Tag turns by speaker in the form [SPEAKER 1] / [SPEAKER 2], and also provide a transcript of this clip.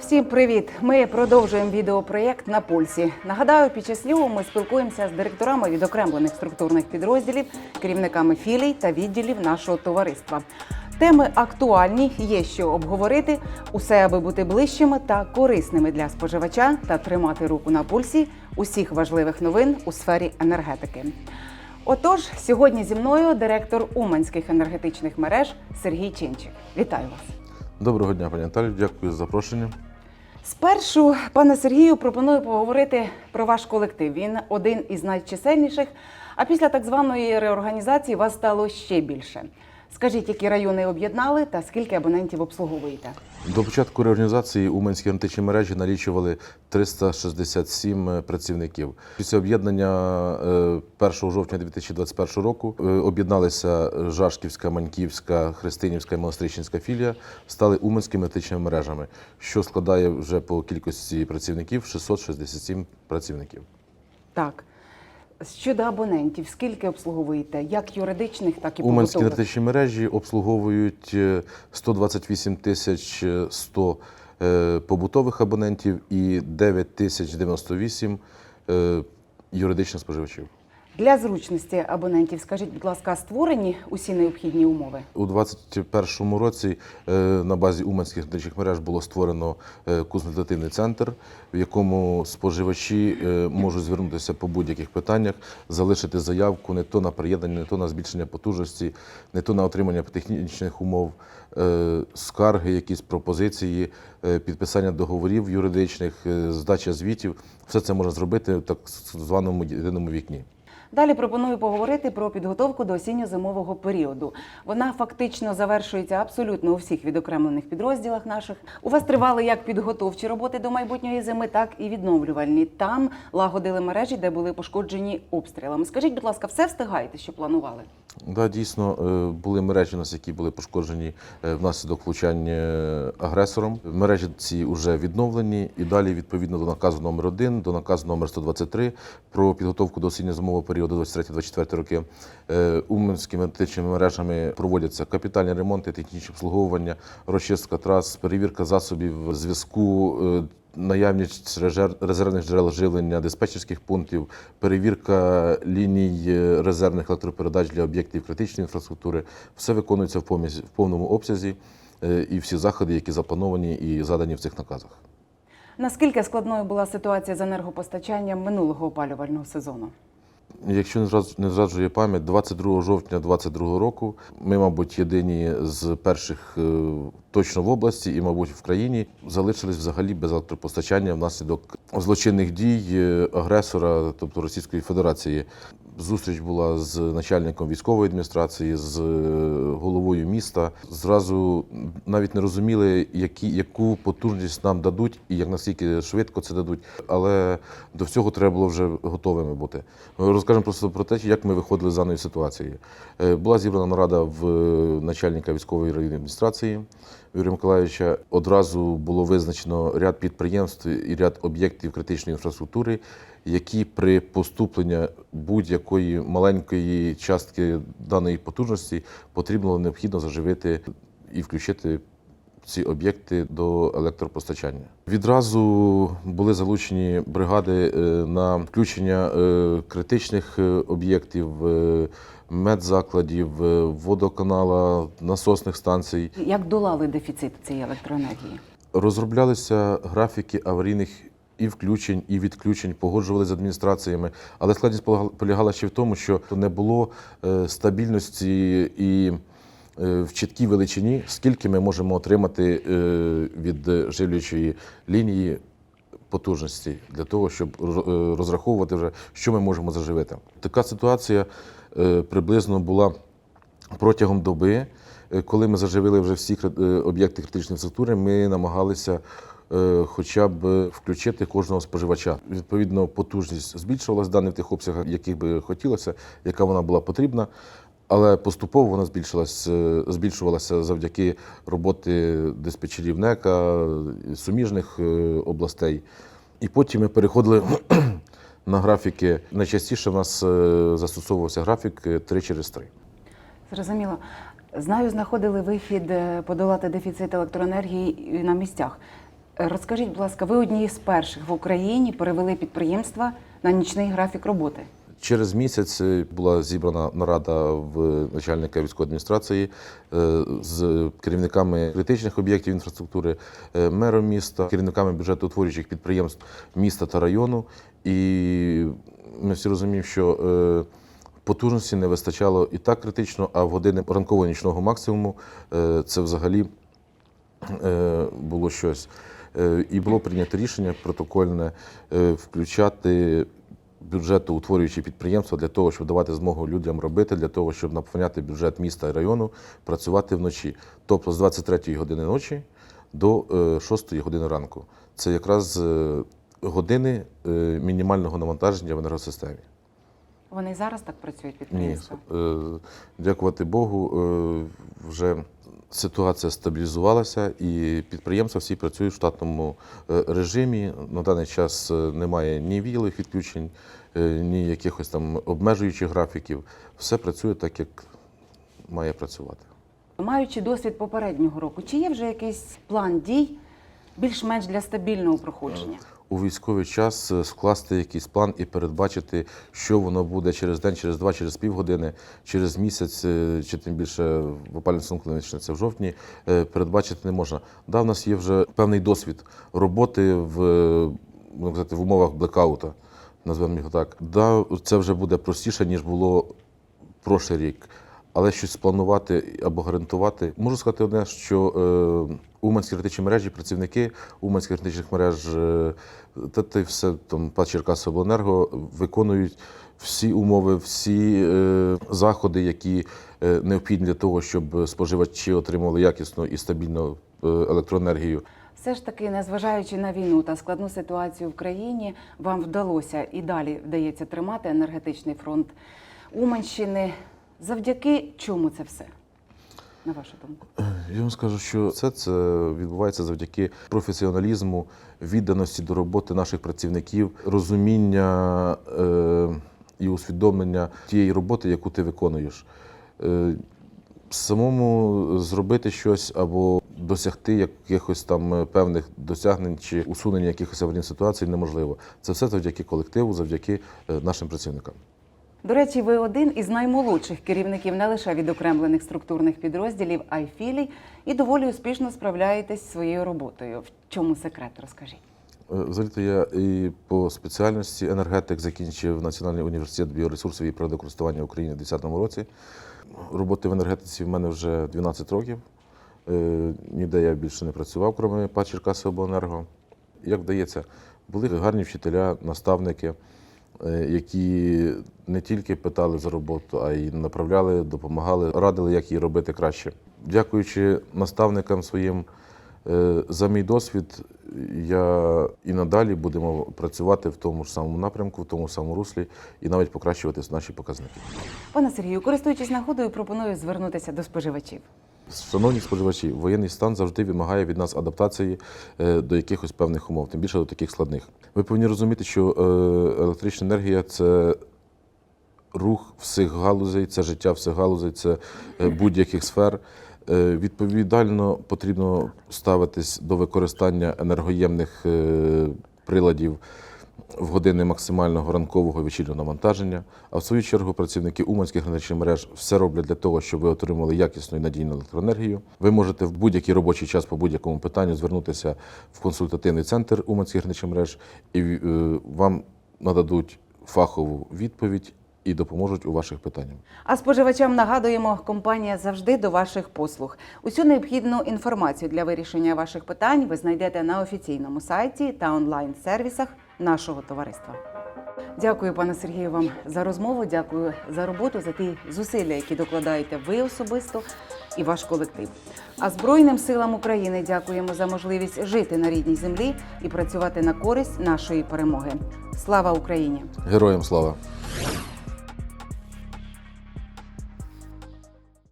[SPEAKER 1] Всім привіт! Ми продовжуємо відеопроєкт на пульсі. Нагадаю, під час нього ми спілкуємося з директорами відокремлених структурних підрозділів, керівниками філій та відділів нашого товариства. Теми актуальні, є що обговорити, усе аби бути ближчими та корисними для споживача та тримати руку на пульсі усіх важливих новин у сфері енергетики. Отож, сьогодні зі мною директор Уманських енергетичних мереж Сергій Чинчик. Вітаю вас!
[SPEAKER 2] Доброго дня, пані Наталю. Дякую за запрошення.
[SPEAKER 1] Спершу, пане Сергію, пропоную поговорити про ваш колектив. Він один із найчисельніших. А після так званої реорганізації вас стало ще більше. Скажіть, які райони об'єднали та скільки абонентів обслуговуєте?
[SPEAKER 2] До початку реорганізації Уманські античні мережі налічували 367 працівників. Після об'єднання е, 1 жовтня 2021 року е, об'єдналися Жашківська, Маньківська, Христинівська і Монастрищенська філія, стали Уманськими античними мережами, що складає вже по кількості працівників 667 працівників.
[SPEAKER 1] Так. Щодо абонентів, скільки обслуговуєте? Як юридичних, так і
[SPEAKER 2] Уманські
[SPEAKER 1] побутових?
[SPEAKER 2] енергетичні мережі обслуговують е, 128 тисяч 100 е, побутових абонентів і 9 тисяч 98 е, юридичних споживачів.
[SPEAKER 1] Для зручності абонентів, скажіть, будь ласка, створені усі необхідні умови?
[SPEAKER 2] У 2021 році е, на базі Уманських енергетичних мереж було створено е, консультативний центр, в якому споживачі е, можуть звернутися по будь-яких питаннях, залишити заявку не то на приєднання, не то на збільшення потужності, не то на отримання технічних умов, скарги, якісь пропозиції, підписання договорів юридичних, здача звітів. Все це можна зробити в так званому єдиному вікні.
[SPEAKER 1] Далі пропоную поговорити про підготовку до осінньо-зимового періоду. Вона фактично завершується абсолютно у всіх відокремлених підрозділах наших. У вас тривали як підготовчі роботи до майбутньої зими, так і відновлювальні. Там лагодили мережі, де були пошкоджені обстрілами. Скажіть, будь ласка, все встигаєте, що планували?
[SPEAKER 2] Да, дійсно е, були мережі у нас, які були пошкоджені е, внаслідок влучання агресором. Мережі ці вже відновлені і далі, відповідно до наказу номер 1 до наказу номер 123 про підготовку до осінньо-зимового періоду 23-24 роки. е, Уманськими енергетичними мережами проводяться капітальні ремонти, технічне обслуговування, розчистка трас, перевірка засобів зв'язку. Наявність резер- резервних джерел живлення, диспетчерських пунктів, перевірка ліній е, резервних електропередач для об'єктів критичної інфраструктури все виконується в повному обсязі е, і всі заходи, які заплановані і задані в цих наказах.
[SPEAKER 1] Наскільки складною була ситуація з енергопостачанням минулого опалювального сезону?
[SPEAKER 2] Якщо не зраджує пам'ять, 22 жовтня 2022 року ми, мабуть, єдині з перших е, точно в області і, мабуть, в країні залишились взагалі без електропостачання внаслідок злочинних дій е, агресора, тобто Російської Федерації. Зустріч була з начальником військової адміністрації, з е, головою міста. Зразу навіть не розуміли, які, яку потужність нам дадуть і як наскільки швидко це дадуть. Але до всього треба було вже готовими бути. Розкажемо просто про те, як ми виходили з даної ситуації. Е, Була зібрана нарада в е, начальника військової районної адміністрації Юрія Миколаївича. Одразу було визначено ряд підприємств і ряд об'єктів критичної інфраструктури, які при поступленні будь-якої маленької частки даної потужності потрібно необхідно заживити і включити ці об'єкти до електропостачання. Відразу були залучені бригади е, на включення е, критичних е, об'єктів, медзакладів, водоканала, насосних станцій.
[SPEAKER 1] Як долали дефіцит цієї електроенергії?
[SPEAKER 2] Розроблялися графіки аварійних і включень, і відключень, погоджували з адміністраціями. Але складність полягала- ще в тому, що не було стабільності і в чіткій величині, скільки ми можемо отримати е, від живлячої лінії потужності для того, щоб е, розраховувати вже, що ми можемо заживити. Така ситуація е, приблизно була протягом доби. Е, Коли ми заживили вже всі е, об'єкти критичної інфраструктури, ми намагалися е, хоча б включити кожного споживача. Відповідно, потужність збільшувалася в тих обсягах, яких би хотілося, яка вона була потрібна. Але поступово вона збільшилась, е, збільшувалася завдяки роботи диспетчерів НЕКа, суміжних е, областей. І потім ми переходили на графіки. Найчастіше в нас е, застосовувався графік е, 3 через 3.
[SPEAKER 1] Зрозуміло. Знаю, знаходили вихід подолати дефіцит електроенергії на місцях. Розкажіть, будь ласка, ви одні з перших в Україні перевели підприємства на нічний графік роботи.
[SPEAKER 2] Через місяць е, була зібрана нарада в начальника військової адміністрації е, з керівниками критичних об'єктів інфраструктури, е, мером міста, керівниками бюджетоутворюючих підприємств міста та району. І ми всі розуміємо, що потужності не вистачало і так критично, а в години ранкового нічного максимуму це взагалі було щось. І було прийнято рішення протокольне е, включати бюджетоутворюючі підприємства для того, щоб давати змогу людям робити, для того, щоб наповняти бюджет міста і району, працювати вночі. Тобто з 23 години ночі до е, 6 години ранку. Це якраз е, години е, мінімального навантаження в енергосистемі.
[SPEAKER 1] Вони зараз так працюють
[SPEAKER 2] Ні,
[SPEAKER 1] підприємства?
[SPEAKER 2] е, дякувати Богу, е, вже ситуація стабілізувалася і підприємства всі працюють в штатному е, режимі. На даний час немає ні вілих відключень, ні якихось там обмежуючих графіків. Все працює так, як має працювати.
[SPEAKER 1] Маючи досвід попереднього року, чи є вже якийсь план дій більш-менш для стабільного проходження?
[SPEAKER 2] У військовий час е, скласти якийсь план і передбачити, що воно буде через день, через два, через півгодини, через місяць, е, чи тим більше в опальному сезон, коли в жовтні, е, передбачити не можна. Да, в нас є вже певний досвід роботи в, в умовах блекаута, назвемо його так. Да, це вже буде простіше, ніж було прошлий рік. Але щось спланувати або гарантувати. Можу сказати одне, що е, Уманські критичні мережі, працівники Уманських критичних мереж е, та ти все там ПАД Черкасобленерго виконують всі умови, всі е, заходи, які е, необхідні для того, щоб споживачі отримали якісну і стабільну е, електроенергію.
[SPEAKER 1] Все ж таки, незважаючи на війну та складну ситуацію в країні, вам вдалося і далі вдається тримати енергетичний фронт Уманщини. Завдяки чому це все? На вашу думку?
[SPEAKER 2] Я вам скажу, що все це відбувається завдяки професіоналізму, відданості до роботи наших працівників, розуміння е, і усвідомлення тієї роботи, яку ти виконуєш. Е, самому зробити щось або досягти якихось там е, певних досягнень чи усунення якихось аварійних ситуацій неможливо. Це все завдяки колективу, завдяки е, нашим працівникам.
[SPEAKER 1] До речі, ви один із наймолодших керівників не лише відокремлених структурних підрозділів, а й філій, і доволі успішно справляєтесь зі своєю роботою. В чому секрет? Розкажіть.
[SPEAKER 2] Е, Взагалі-то я і по спеціальності енергетик закінчив Національний університет біоресурсів і природокористування України у 2010 році. Роботи в енергетиці в мене вже 12 років. Е, Ніде я більше не працював, крім ПАД Черкасиобленерго. Як вдається, були гарні вчителя, наставники, які не тільки питали за роботу, а й направляли, допомагали, радили, як її робити краще. Дякуючи наставникам своїм е, за мій досвід, я і надалі будемо працювати в тому ж самому напрямку, в тому самому руслі і навіть покращувати наші показники.
[SPEAKER 1] Пане Сергію, користуючись нагодою, пропоную звернутися до споживачів.
[SPEAKER 2] Шановні споживачі, воєнний стан завжди вимагає від нас адаптації е, до якихось певних умов, тим більше до таких складних. Ви повинні розуміти, що е, електрична енергія це рух всіх галузей, це життя всіх галузей, це е, будь-яких сфер. Відповідально потрібно ставитись до використання енергоємних приладів в години максимального ранкового вечірнього навантаження. А в свою чергу працівники Уманських енергетичних мереж все роблять для того, щоб ви отримали якісну і надійну електроенергію. Ви можете в будь-який робочий час по будь-якому питанню звернутися в консультативний центр Уманських енергетичних мереж, і е, вам нададуть фахову відповідь і допоможуть у ваших питаннях.
[SPEAKER 1] А споживачам нагадуємо, компанія завжди до ваших послуг. Усю необхідну інформацію для вирішення ваших питань ви знайдете на офіційному сайті та онлайн-сервісах нашого товариства. Дякую, пане Сергію, вам за розмову. Дякую за роботу, за ті зусилля, які докладаєте ви особисто і ваш колектив. А Збройним силам України дякуємо за можливість жити на рідній землі і працювати на користь нашої перемоги. Слава Україні!
[SPEAKER 2] Героям слава!